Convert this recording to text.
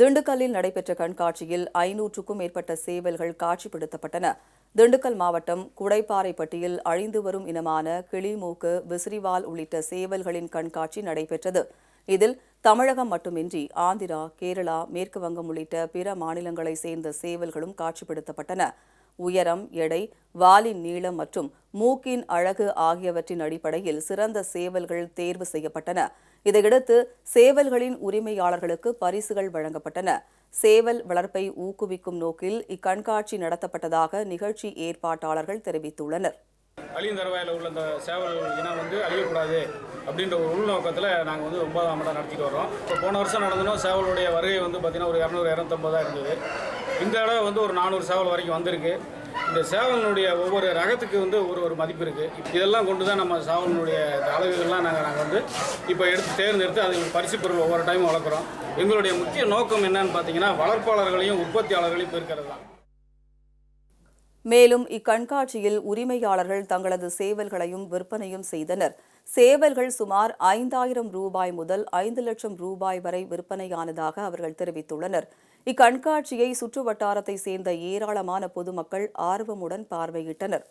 திண்டுக்கல்லில் நடைபெற்ற கண்காட்சியில் ஐநூற்றுக்கும் மேற்பட்ட சேவல்கள் காட்சிப்படுத்தப்பட்டன. திண்டுக்கல் மாவட்டம் குடைப்பாறைப்பட்டியில் அழிந்து வரும் இனமான கிளிமூக்கு விசிறிவால் உள்ளிட்ட சேவல்களின் கண்காட்சி நடைபெற்றது. இதில் தமிழகம் மட்டுமின்றி ஆந்திரா கேரளா மேற்கு வங்கம் உள்ளிட்ட பிற மாநிலங்களைச் சேர்ந்த சேவல்களும் காட்சிப்படுத்தப்பட்டன. உயரம் எடை வாலின் நீளம் மற்றும் மூக்கின் அழகு ஆகியவற்றின் அடிப்படையில் சிறந்த சேவல்கள் தேர்வு செய்யப்பட்டன. இதையடுத்து சேவல்களின் உரிமையாளர்களுக்கு பரிசுகள் வழங்கப்பட்டன. சேவல் வளர்ப்பை ஊக்குவிக்கும் நோக்கில் இக்கண்காட்சி நடத்தப்பட்டதாக நிகழ்ச்சி ஏற்பாட்டாளர்கள் தெரிவித்துள்ளனர். அழியும் தருவாயில் உள்ள இந்த சேவல் இனம் வந்து அழியக்கூடாது அப்படின்ற ஒரு உள்நோக்கத்தில் நாங்கள் வந்து ஒன்பதாம் ஆண்டாக நடத்திட்டு வரோம் இப்போ போன வருஷம் நடந்தோம் சேவலுடைய வருகை வந்து பார்த்திங்கன்னா ஒரு இரநூறு இரநூத்தம்பதாக இருந்தது. இந்த தடவை வந்து ஒரு நானூறு சேவல் வரைக்கும் வந்திருக்கு. இந்த சேவலினுடைய ஒவ்வொரு ரகத்துக்கு வந்து ஒரு ஒரு மதிப்பு இருக்குது இதெல்லாம் கொண்டு தான் நம்ம சேவலினுடைய அளவுகள்லாம் நாங்கள் நாங்கள் வந்து இப்போ எடுத்து தேர்ந்தெடுத்து அதுக்கு பரிசு பொருள் ஒவ்வொரு டைமும் வளர்க்குறோம். எங்களுடைய முக்கிய நோக்கம் என்னன்னு பார்த்தீங்கன்னா வளர்ப்பாளர்களையும் உற்பத்தியாளர்களையும் பெருக்கிறது தான். மேலும் இக்கண்காட்சியில் உரிமையாளர்கள் தங்களது சேவல்களையும் விற்பனையும் செய்தனர். சேவல்கள் சுமார் ஐந்தாயிரம் ரூபாய் முதல் ஐந்து லட்சம் ரூபாய் வரை விற்பனையானதாக அவர்கள் தெரிவித்துள்ளனர். இக்கண்காட்சியை சுற்றுவட்டாரத்தை சேர்ந்த ஏராளமான பொதுமக்கள் ஆர்வமுடன் பார்வையிட்டனர்.